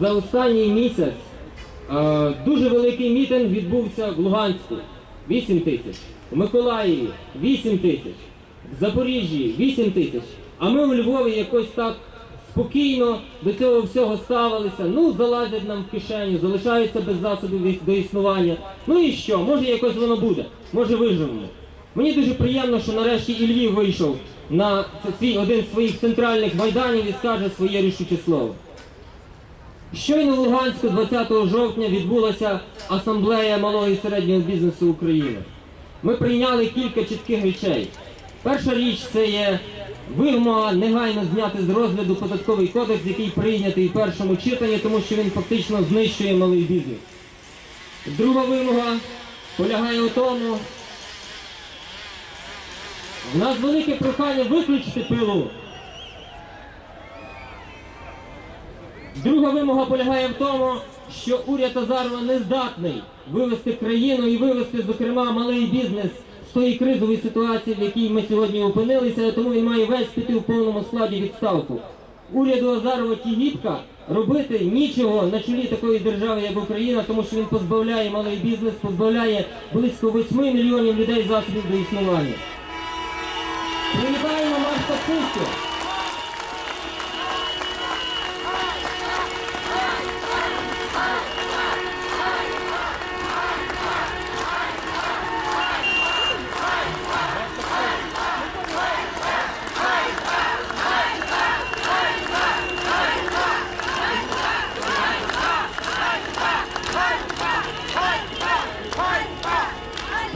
за останній місяць е, дуже великий мітинг відбувся в Луганську 8 тисяч, в Миколаєві 8 тисяч, в Запоріжжі 8 тисяч. А ми у Львові якось так спокійно до цього всього ставилися. Ну, залазять нам в кишеню, залишаються без засобів до існування. Ну і що? Може якось воно буде, може виживемо. Мені дуже приємно, що нарешті і Львів вийшов на свій один з своїх центральних майданів і скаже своє рішуче слово. Щойно в Луганську 20 жовтня відбулася асамблея малого і середнього бізнесу України. Ми прийняли кілька чітких речей. Перша річ це є вимога негайно зняти з розгляду податковий кодекс, який прийнятий в першому читанні, тому що він фактично знищує малий бізнес. Друга вимога полягає у тому, в нас велике прохання виключити пилу. Друга вимога полягає в тому, що уряд Азарова не здатний вивести країну і вивести, зокрема, малий бізнес з тої кризової ситуації, в якій ми сьогодні опинилися, тому він має весь піти в повному складі відставку. Уряду Азарова Тігіпка робити нічого на чолі такої держави, як Україна, тому що він позбавляє малий бізнес, позбавляє близько 8 мільйонів людей засобів до існування. Привітаємо Марка Путю!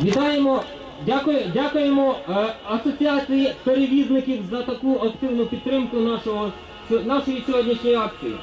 Вітаємо, дякую, дякуємо е, асоціації перевізників за таку активну підтримку нашого, нашої сьогоднішньої акції.